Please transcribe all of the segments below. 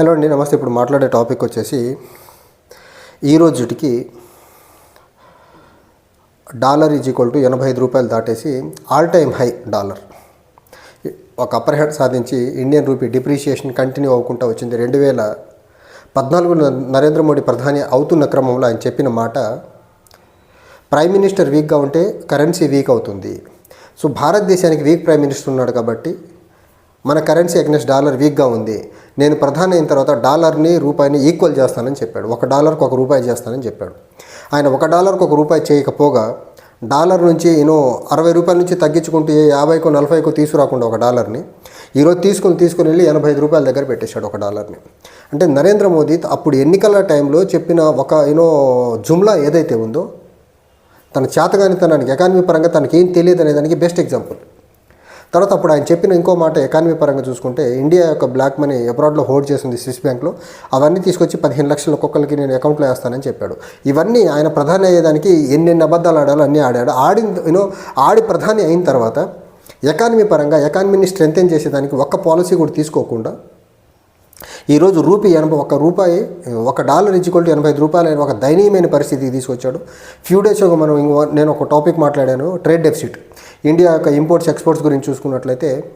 Hello అండి నమస్తే. ఇప్పుడు మాట్లాడే టాపిక్ వచ్చేసి ఈ రోజుటికి డాలర్ ఈజ్ ఈక్వల్ టు ఎనభై ఐదు రూపాయలు దాటేసి ఆల్ టైమ్ హై డాలర్. ఒక అప్పర్ హెడ్ సాధించి ఇండియన్ రూపీ డిప్రిషియేషన్ కంటిన్యూ అవ్వకుండా వచ్చింది. రెండు వేల పద్నాలుగులో నరేంద్ర మోడీ ప్రధాని అవుతున్న క్రమంలో ఆయన చెప్పిన మాట ప్రైమ్ మినిస్టర్ వీక్గా ఉంటే కరెన్సీ వీక్ అవుతుంది. సో భారతదేశానికి వీక్ ప్రైమ్ మినిస్టర్ ఉన్నాడు కాబట్టి మన కరెన్సీ అగ్నెస్ట్ డాలర్ వీక్గా ఉంది. నేను ప్రధాని అయిన తర్వాత డాలర్ని రూపాయిని ఈక్వల్ చేస్తానని చెప్పాడు. ఒక డాలర్కి ఒక రూపాయి చేస్తానని చెప్పాడు. ఆయన ఒక డాలర్కి ఒక రూపాయి చేయకపోగా డాలర్ నుంచి యూనో అరవై రూపాయల నుంచి తగ్గించుకుంటూ యాభైకో నలభైకో తీసుకురాకుండా ఒక డాలర్ని ఈరోజు తీసుకుని తీసుకుని వెళ్ళి ఎనభై ఐదు రూపాయల దగ్గర పెట్టేశాడు ఒక డాలర్ని అంటే నరేంద్ర మోదీ అప్పుడు ఎన్నికల టైంలో చెప్పిన ఒక యూనో జుమ్లా ఏదైతే ఉందో తన చేతగానితనానికి ఎకానమీ పరంగా తనకి ఏం తెలియదు అనేదానికి బెస్ట్ ఎగ్జాంపుల్ తర్వాత అప్పుడు ఆయన చెప్పిన ఇంకో మాట ఎకానమీ పరంగా చూసుకుంటే ఇండియా యొక్క బ్లాక్ మనీ అబ్రాడ్లో హోల్డ్ చేసింది స్విస్ బ్యాంక్లో అవన్నీ తీసుకొచ్చి పదిహేను లక్షల ఒక్కొక్కరికి నేను అకౌంట్లో వేస్తానని చెప్పాడు. ఇవన్నీ ఆయన ప్రధాని అయ్యేదానికి ఎన్నెన్ని అబద్ధాలు ఆడాలో అన్నీ ఆడాడు. ఆడిన యూనో ఆడి ప్రధాని అయిన తర్వాత ఎకానమీ పరంగా ఎకానమీని స్ట్రెంగ్తెన్ చేసేదానికి ఒక్క పాలసీ కూడా తీసుకోకుండా ఈరోజు రూపీ ఎనభై ఒక రూపాయి ఒక డాలర్ ఇచ్చుకుంటూ ఎనభై ఐదు రూపాయలు ఒక దయనీయమైన పరిస్థితికి తీసుకొచ్చాడు. ఫ్యూ డేస్ ఒక మనం నేను ఒక టాపిక్ మాట్లాడాను ట్రేడ్ డెఫిసిట్ ఇండియా యొక్క ఇంపోర్ట్స్ ఎక్స్పోర్ట్స్ గురించి చూసుకున్నట్లయితే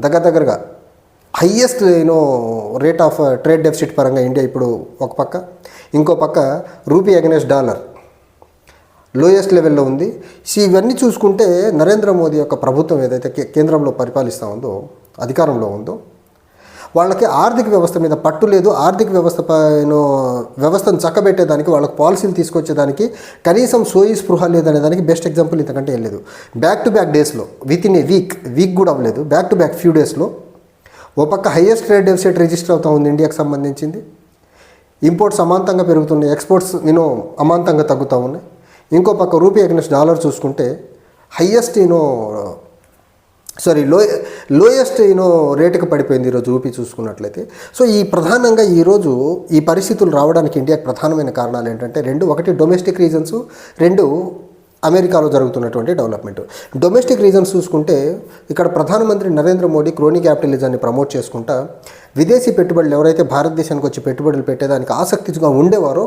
దగ్గర దగ్గరగా highest you know rate of trade deficit పరంగా ఇండియా ఇప్పుడు ఒక పక్క. ఇంకో పక్క రూపీ అగెనెస్ట్ డాలర్ లోయెస్ట్ లెవెల్లో ఉంది. సో ఇవన్నీ చూసుకుంటే నరేంద్ర మోదీ యొక్క ప్రభుత్వం ఏదైతే కే- కేంద్రంలో పరిపాలిస్తూ ఉందో అధికారంలో ఉందో వాళ్ళకి ఆర్థిక వ్యవస్థ మీద పట్టు లేదు ఆర్థిక వ్యవస్థ పైన వ్యవస్థను చక్కబెట్టేదానికి వాళ్ళకి పాలసీలు తీసుకొచ్చేదానికి కనీసం సోయి స్పృహ లేదనే దానికి బెస్ట్ ఎగ్జాంపుల్ ఇంతకంటే ఏం లేదు. బ్యాక్ టు బ్యాక్ డేస్లో within a week week కూడా అవ్వలేదు. బ్యాక్ టు బ్యాక్ ఫ్యూ డేస్లో ఓ పక్క హయ్యెస్ట్ రేట్ డెఫిసిట్ రిజిస్టర్ అవుతా ఉంది ఇండియాకి సంబంధించింది. ఇంపోర్ట్స్ అమాంతంగా పెరుగుతున్నాయి ఎక్స్పోర్ట్స్ నేను అమాంతంగా తగ్గుతూ ఉన్నాయి. ఇంకో పక్క రూపీ అగ్నెస్ట్ డాలర్ చూసుకుంటే హయ్యెస్ట్ నేను సారీ లో లోయెస్ట్ యూనో రేటుకి పడిపోయింది ఈరోజు రూపీ చూసుకున్నట్లయితే. సో ఈ ప్రధానంగా ఈరోజు ఈ పరిస్థితులు రావడానికి ఇండియాకి ప్రధానమైన కారణాలు ఏంటంటే రెండు ఒకటి డొమెస్టిక్ రీజన్స్ రెండు అమెరికాలో జరుగుతున్నటువంటి డెవలప్మెంట్. డొమెస్టిక్ రీజన్స్ చూసుకుంటే ఇక్కడ ప్రధానమంత్రి నరేంద్ర మోడీ క్రోనీ క్యాపిటలిజాన్ని ప్రమోట్ చేసుకుంటా విదేశీ పెట్టుబడులు ఎవరైతే భారతదేశానికి వచ్చి పెట్టుబడులు పెట్టేదానికి ఆసక్తిగా ఉండేవారో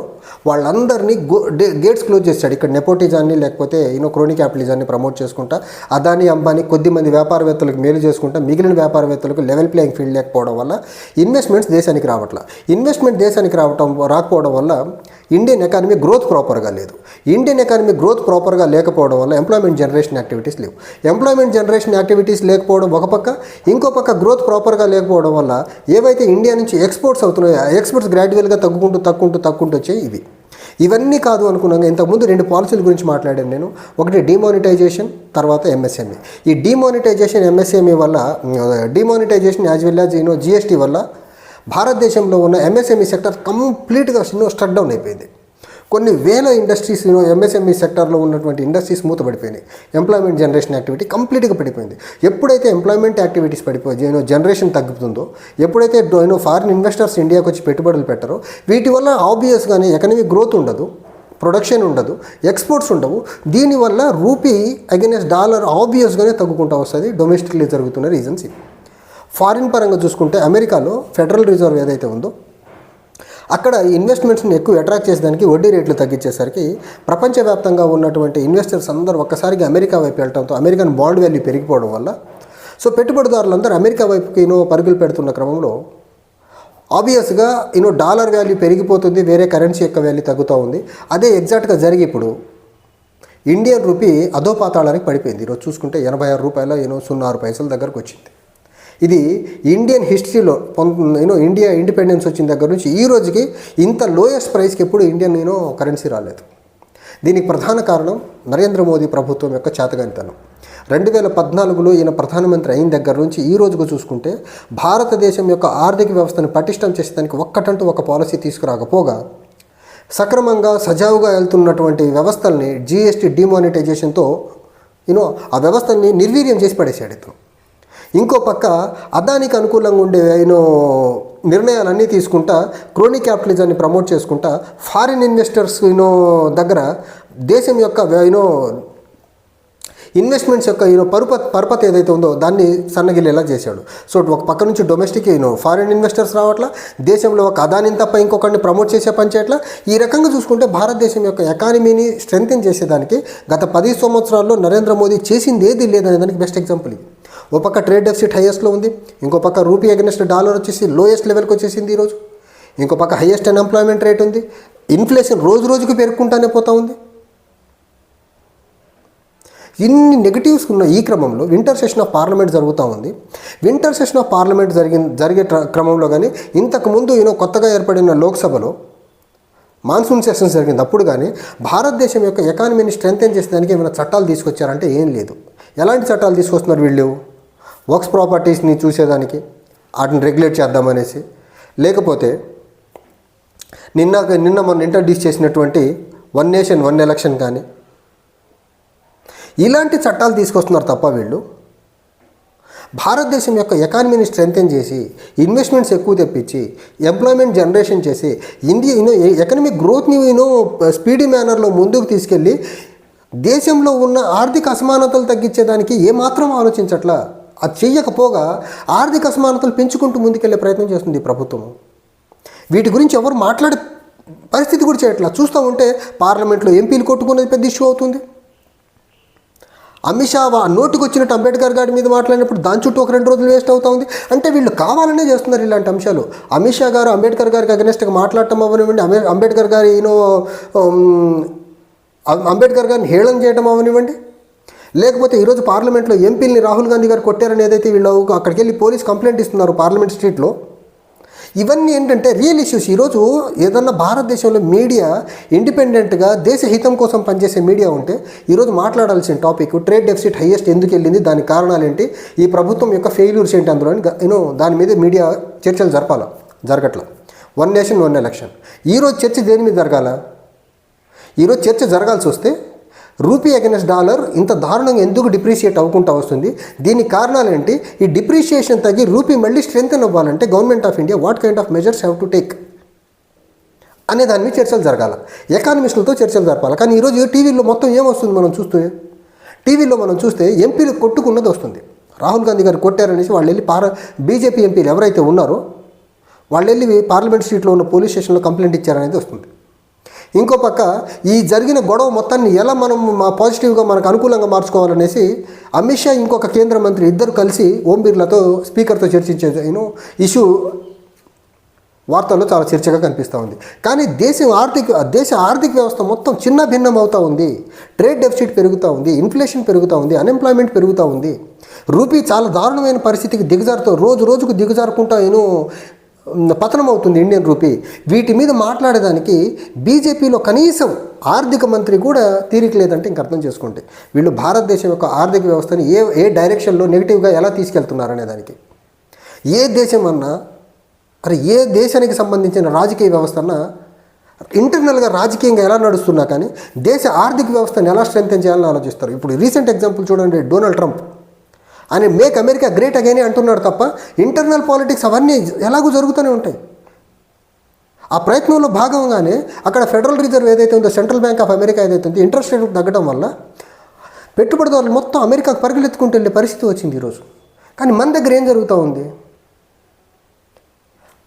వాళ్ళందరినీ గో గేట్స్ క్లోజ్ చేశాడు. ఇక్కడ నెపోటిజాన్ని లేకపోతే యూనో క్రోనీ క్యాపిటలిజాన్ని ప్రమోట్ చేసుకుంటా అదాని అంబానీ కొద్దిమంది వ్యాపారవేత్తలకు మేలు చేసుకుంటా మిగిలిన వ్యాపారవేత్తలకు లెవెల్ ప్లేయింగ్ ఫీల్డ్ లేకపోవడం వల్ల ఇన్వెస్ట్మెంట్స్ దేశానికి రావట్లా. ఇన్వెస్ట్మెంట్ దేశానికి రావటం రాకపోవడం వల్ల ఇండియన్ ఎకానమీ గ్రోత్ ప్రాపర్గా లేదు. ఇండియన్ ఎకానమీ గ్రోత్ ప్రాపర్గా లేకపోవడం వల్ల ఎంప్లాయ్మెంట్ జనరేషన్ యాక్టివిటీస్ లేవు. ఎంప్లాయ్మెంట్ జనరేషన్ యాక్టివిటీస్ లేకపోవడం ఒక పక్క ఇంకో పక్క గ్రోత్ ప్రాపర్గా లేకపోవడం వల్ల ఏ ఏవైతే ఇండియా నుంచి ఎక్స్పోర్ట్స్ అవుతున్నాయో ఎక్స్పోర్ట్స్ గ్రాడ్యువల్గా తగ్గుకుంటూ తగ్గుకుంటూ తగ్గుకుంటూ వచ్చాయి ఇవి. ఇవన్నీ కాదు అనుకున్నాక ఇంతకుముందు రెండు పాలసీల గురించి మాట్లాడాను నేను. ఒకటి డిమానిటైజేషన్ తర్వాత ఎంఎస్ఎంఈ. ఈ డిమానిటైజేషన్ ఎంఎస్ఎంఈ వల్ల demonetization as well as you know GST వల్ల భారతదేశంలో ఉన్న ఎంఎస్ఎంఈ సెక్టర్ కంప్లీట్గా స్టక్ డౌన్ అయిపోయింది. కొన్ని వేల ఇండస్ట్రీస్ ఎంఎస్ఎంఈ సెక్టర్లో ఉన్నటువంటి ఇండస్ట్రీస్ మూతపడిపోయినాయి. ఎంప్లాయ్మెంట్ జనరేషన్ యాక్టివిటీ కంప్లీట్గా పడిపోయింది. ఎప్పుడైతే ఎంప్లాయ్మెంట్ యాక్టివిటీస్ పడిపోయినో యూనో జనరేషన్ తగ్గుతుందో ఎప్పుడైతే యూనో ఫారిన్ ఇన్వెస్టర్స్ ఇండియాకి వచ్చి పెట్టుబడులు పెట్టారో వీటి వల్ల ఆబ్వియస్గానే ఎకనమిక్ గ్రోత్ ఉండదు ప్రొడక్షన్ ఉండదు ఎక్స్పోర్ట్స్ ఉండవు. దీనివల్ల రూపీ అగెనెస్ట్ డాలర్ ఆబ్వియస్గానే తగ్గుకుంటూ వస్తుంది. డొమెస్టిక్లీ జరుగుతున్న రీజన్స్ ఇవి. ఫారిన్ పరంగా చూసుకుంటే అమెరికాలో ఫెడరల్ రిజర్వ్ ఏదైతే ఉందో అక్కడ ఇన్వెస్ట్మెంట్స్ని ఎక్కువ అట్రాక్ట్ చేసేదానికి వడ్డీ రేట్లు తగ్గించేసరికి ప్రపంచవ్యాప్తంగా ఉన్నటువంటి ఇన్వెస్టర్స్ అందరూ ఒక్కసారిగా అమెరికా వైపు వెళ్ళడంతో అమెరికన్ బాండ్ వాల్యూ పెరిగిపోవడం వల్ల సో పెట్టుబడిదారులందరూ అమెరికా వైపుకి యూనో పరుగులు పెడుతున్న క్రమంలో ఆబ్వియస్గా యూనో డాలర్ వాల్యూ పెరిగిపోతుంది వేరే కరెన్సీ యొక్క వాల్యూ తగ్గుతూ ఉంది. అదే ఎగ్జాక్ట్గా జరిగి ఇప్పుడు ఇండియన్ రూపీ అధోపాతాళానికి పడిపోయింది. ఈరోజు చూసుకుంటే ఎనభై ఆరు రూపాయల యూనో సున్నా ఆరు పైసల దగ్గరకు వచ్చింది. ఇది ఇండియన్ హిస్టరీలో యూనో ఇండియా ఇండిపెండెన్స్ వచ్చిన దగ్గర నుంచి ఈ రోజుకి ఇంత లోయెస్ట్ ప్రైస్కి ఎప్పుడు ఇండియన్ యూనో కరెన్సీ రాలేదు. దీనికి ప్రధాన కారణం నరేంద్ర మోదీ ప్రభుత్వం యొక్క చేతగానితనం. రెండు వేల పద్నాలుగులో ఈయన ప్రధానమంత్రి అయిన దగ్గర నుంచి ఈ రోజుకు చూసుకుంటే భారతదేశం యొక్క ఆర్థిక వ్యవస్థను పటిష్టం చేసేదానికి ఒక్కటంటూ ఒక పాలసీ తీసుకురాకపోగా సక్రమంగా సజావుగా వెళ్తున్నటువంటి వ్యవస్థల్ని జీఎస్టీ డిమానిటైజేషన్తో యూనో ఆ వ్యవస్థని నిర్వీర్యం చేసి పడేసాడు ఇతను. ఇంకో పక్క అదానికి అనుకూలంగా ఉండే యూనో నిర్ణయాలన్నీ తీసుకుంటా క్రోనీ క్యాపిటలిజాన్ని ప్రమోట్ చేసుకుంటా ఫారిన్ ఇన్వెస్టర్స్ యూనో దగ్గర దేశం యొక్క యూనో ఇన్వెస్ట్మెంట్స్ యొక్క ఈయన పరుప పరపతి ఏదైతే ఉందో దాన్ని సన్నగిల్లేలా చేశాడు. సో ఒక పక్క నుంచి డొమెస్టిక్ ఈయన ఫారిన్ ఇన్వెస్టర్స్ రావట్లా దేశంలో ఒక అదానిని తప్ప ఇంకొకరిని ప్రమోట్ చేసే పని చేయట్లా ఈ రకంగా చూసుకుంటే భారతదేశం యొక్క ఎకానమీని స్ట్రెంగ్తెన్ చేసేదానికి గత పది సంవత్సరాల్లో నరేంద్ర మోదీ చేసింది ఏది లేదనే దానికి బెస్ట్ ఎగ్జాంపుల్ ఇది. ఓ పక్క ట్రేడ్ డెఫిసిట్ హైయెస్ట్లో ఉంది ఇంకో పక్క రూపీ అగెన్స్ట్ డాలర్ వచ్చేసి లోయెస్ట్ లెవెల్కి వచ్చేసింది ఈరోజు. ఇంకో పక్క హైయెస్ట్ అన్ఎంప్లాయ్మెంట్ రేట్ ఉంది ఇన్ఫ్లేషన్ రోజు రోజుకు పెరుగుకుంటానే పోతా ఉంది. ఇన్ని నెగిటివ్స్ ఉన్న ఈ క్రమంలో వింటర్ సెషన్ ఆఫ్ పార్లమెంట్ జరుగుతూ ఉంది. వింటర్ సెషన్ ఆఫ్ పార్లమెంట్ జరిగిన జరిగే క్రమంలో కానీ ఇంతకుముందు యూనో కొత్తగా ఏర్పడిన లోక్సభలో మాన్సూన్ సెషన్స్ జరిగింది. అప్పుడు కానీ భారతదేశం యొక్క ఎకానమీని స్ట్రెంగ్తెన్ చేసేదానికి ఏమైనా చట్టాలు తీసుకొచ్చారంటే ఏం లేదు. ఎలాంటి చట్టాలు తీసుకొస్తున్నారు వీళ్ళు? వర్క్స్ ప్రాపర్టీస్ని చూసేదానికి వాటిని రెగ్యులేట్ చేద్దామనేసి. లేకపోతే నిన్న నిన్న మొన్న ఇంట్రడ్యూస్ చేసినటువంటి వన్ నేషన్ వన్ ఎలక్షన్ కానీ ఇలాంటి చట్టాలు తీసుకొస్తున్నారు తప్ప వీళ్ళు. భారతదేశం యొక్క ఎకానమీని స్ట్రెంగ్తెన్ చేసి ఇన్వెస్ట్మెంట్స్ ఎక్కువ తెప్పించి ఎంప్లాయ్మెంట్ జనరేషన్ చేసి ఇండియా యూనో ఎకనమిక్ గ్రోత్ని యూనో స్పీడీ మేనర్లో ముందుకు తీసుకెళ్ళి దేశంలో ఉన్న ఆర్థిక అసమానతలు తగ్గించేదానికి ఏమాత్రం ఆలోచించట్లా? అది చెయ్యకపోగా ఆర్థిక అసమానతలు పెంచుకుంటూ ముందుకెళ్ళే ప్రయత్నం చేస్తుంది ప్రభుత్వం. వీటి గురించి ఎవరు మాట్లాడే పరిస్థితి కూడా చేయట్లా. చూస్తూ ఉంటే పార్లమెంట్లో ఎంపీలు కొట్టుకునేది పెద్ద ఇష్యూ అవుతుంది. అమిత్ షా వా- నోటికి వచ్చినట్టు అంబేద్కర్ గారి మీద మాట్లాడినప్పుడు దాని చుట్టూ ఒక రెండు రోజులు వేస్ట్ అవుతా ఉంది. అంటే వీళ్ళు కావాలనే చేస్తున్నారు ఇలాంటి అంశాలు. అమిత్ షా గారు అంబేద్కర్ గారికి అగెనెస్ట్గా మాట్లాడటం అవనివ్వండి. అంబేద్కర్ గారి యూనో అంబేద్కర్ గారిని హేళన చేయడం అవనివ్వండి. లేకపోతే ఈరోజు పార్లమెంట్లో ఎంపీని రాహుల్ గాంధీ గారు కొట్టారని ఏదైతే వీళ్ళు అక్కడికి వెళ్ళి పోలీస్ కంప్లైంట్ ఇస్తున్నారు పార్లమెంట్ స్ట్రీట్లో ఇవన్నీ ఏంటంటే రియల్ ఇష్యూస్ ఈరోజు ఏదన్నా భారతదేశంలో మీడియా ఇండిపెండెంట్గా దేశ హితం కోసం పనిచేసే మీడియా ఉంటే ఈరోజు మాట్లాడాల్సిన టాపిక్ ట్రేడ్ డెఫిసిట్ హయ్యెస్ట్ ఎందుకు వెళ్ళింది దాని కారణాలు ఏంటి ఈ ప్రభుత్వం యొక్క ఫెయిల్యూర్స్ ఏంటి అందులో యూనో దాని మీద మీడియా చర్చలు జరపాల జరగట్ల. వన్ నేషన్ వన్ ఎలక్షన్ ఈరోజు చర్చ దేని మీద జరగాల? ఈరోజు చర్చ జరగాల్సి వస్తే రూపీ అగెనెస్ట్ డాలర్ ఇంత దారుణంగా ఎందుకు డిప్రిషియేట్ అవ్వకుండా వస్తుంది? దీనికి కారణాలు ఏంటి ఈ డిప్రిషియేషన్ తగ్గి రూపీ మళ్ళీ స్ట్రెంగ్తన్ అవ్వాలంటే government of India what kind of measures have to take అనే దాని మీద చర్చలు జరగాల. ఎకానమిస్టులతో చర్చలు జరపాలి. కానీ ఈరోజు టీవీలో మొత్తం ఏమొస్తుంది మనం చూస్తే? టీవీలో మనం చూస్తే ఎంపీలు కొట్టుకున్నది వస్తుంది. రాహుల్ గాంధీ గారు కొట్టారనేసి వాళ్ళు వెళ్ళి పార బీజేపీ ఎంపీలు ఎవరైతే ఉన్నారో వాళ్ళు వెళ్ళి పార్లమెంట్ సీట్లో ఉన్న పోలీస్ స్టేషన్లో కంప్లైంట్ ఇచ్చారనేది వస్తుంది. ఇంకో పక్క ఈ జరిగిన గొడవ మొత్తాన్ని ఎలా మనం మా పాజిటివ్గా మనకు అనుకూలంగా మార్చుకోవాలనేసి అమిత్ షా ఇంకొక కేంద్ర మంత్రి ఇద్దరు కలిసి ఓం బిర్లాతో స్పీకర్తో చర్చించే యూనో ఇష్యూ వార్తల్లో చాలా చర్చగా కనిపిస్తూ ఉంది. కానీ దేశం ఆర్థిక దేశ ఆర్థిక వ్యవస్థ మొత్తం చిన్న భిన్నం అవుతూ ఉంది. ట్రేడ్ డెఫిసిట్ పెరుగుతూ ఉంది ఇన్ఫ్లేషన్ పెరుగుతూ ఉంది అన్ఎంప్లాయ్మెంట్ పెరుగుతూ ఉంది. రూపీ చాలా దారుణమైన పరిస్థితికి దిగజారుతో రోజు రోజుకు దిగజారుకుంటా నేను పతనం అవుతుంది ఇండియన్ రూపీ. వీటి మీద మాట్లాడేదానికి బీజేపీలో కనీసం ఆర్థిక మంత్రి కూడా తీరిక లేదంటే ఇంక అర్థం చేసుకోండి. వీళ్ళు భారతదేశం యొక్క ఆర్థిక వ్యవస్థని ఏ ఏ డైరెక్షన్లో నెగిటివ్గా ఎలా తీసుకెళ్తున్నారనే దానికి. ఏ దేశం అన్నా అరే ఏ దేశానికి సంబంధించిన రాజకీయ వ్యవస్థ అన్నా ఇంటర్నల్గా రాజకీయంగా ఎలా నడుస్తున్నా కానీ దేశ ఆర్థిక వ్యవస్థను ఎలా స్ట్రెంగ్తెన్ చేయాలని ఆలోచిస్తారు. ఇప్పుడు రీసెంట్ ఎగ్జాంపుల్ చూడండి డొనాల్డ్ ట్రంప్. అని మేక్ అమెరికా గ్రేట్ అగైనే అంటున్నాడు తప్ప ఇంటర్నల్ పాలిటిక్స్ అవన్నీ ఎలాగో జరుగుతూనే ఉంటాయి. ఆ ప్రయత్నంలో భాగంగానే అక్కడ ఫెడరల్ రిజర్వ్ ఏదైతే ఉందో సెంట్రల్ బ్యాంక్ ఆఫ్ అమెరికా ఏదైతే ఉందో ఇంట్రెస్ట్ రేట్ తగ్గడం వల్ల పెట్టుబడిదారులు మొత్తం అమెరికాకు పరుగులెత్తుకుంటూ వెళ్ళే పరిస్థితి వచ్చింది ఈరోజు. కానీ మన దగ్గర ఏం జరుగుతూ ఉంది?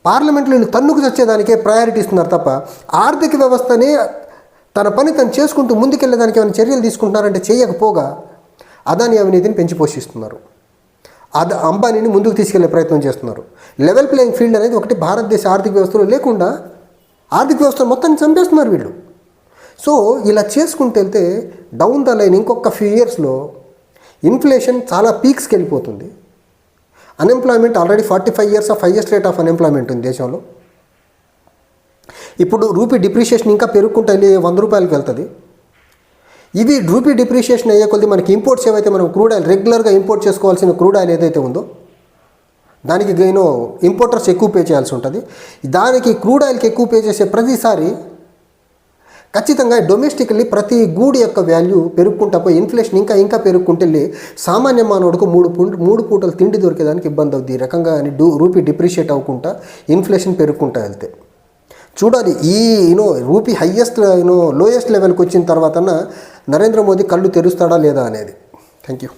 పార్లమెంట్లో వీళ్ళు తన్నుకు చచ్చేదానికే ప్రయారిటీ ఇస్తున్నారు తప్ప ఆర్థిక వ్యవస్థని తన పని తను చేసుకుంటూ ముందుకెళ్ళేదానికి ఏమైనా చర్యలు తీసుకుంటున్నారంటే చేయకపోగా అదాని అవినీతిని పెంచి పోషిస్తున్నారు. అది అంబానీని ముందుకు తీసుకెళ్ళే ప్రయత్నం చేస్తున్నారు. లెవెల్ ప్లేయింగ్ ఫీల్డ్ అనేది ఒకటి భారతదేశ ఆర్థిక వ్యవస్థలో లేకుండా ఆర్థిక వ్యవస్థ మొత్తాన్ని చంపేస్తున్నారు వీళ్ళు. సో ఇలా చేసుకుంటూ వెళ్తే డౌన్ ద లైన్ ఇంకొక ఫ్యూ ఇయర్స్లో ఇన్ఫ్లేషన్ చాలా పీక్స్కి వెళ్ళిపోతుంది. Unemployment already forty five years of highest rate of unemployment ఉంది దేశంలో. ఇప్పుడు రూపీ డిప్రిషియేషన్ ఇంకా పెరుగుకుంటూ వెళ్ళి వంద రూపాయలకి వెళ్తుంది. ఇవి రూపీ డిప్రిషియేషన్ అయ్యే కొద్ది మనకి ఇంపోర్ట్స్ ఏవైతే మనం క్రూడ్ ఆయిల్ రెగ్యులర్గా ఇంపోర్ట్ చేసుకోవాల్సిన క్రూడ్ ఆయిల్ ఏదైతే ఉందో దానికి గైనో ఇంపోర్టర్స్ ఎక్కువ పే చేయాల్సి ఉంటుంది. దానికి క్రూడ్ ఆయిల్కి ఎక్కువ పే చేసే ప్రతిసారి ఖచ్చితంగా డొమెస్టిక్లీ ప్రతి గూడి యొక్క వాల్యూ పెరుగుకుంటా పోయి ఇన్ఫ్లేషన్ ఇంకా ఇంకా పెరుగుకుంటే సామాన్య మానవుడికి మూడు పూట మూడు పూటలు తిండి దొరికేదానికి ఇబ్బంది అవుద్ది. ఈ రకంగా డూ రూపీ డిప్రిషియేట్ అవ్వకుండా ఇన్ఫ్లేషన్ పెరుగుకుంటా వెళ్తే. చూడాలి. ఈ you know rupee highest you know lowest లెవెల్కి వచ్చిన తర్వాత నరేంద్ర మోదీ కళ్ళు తెరుస్తాడా లేదా అనేది. Thank you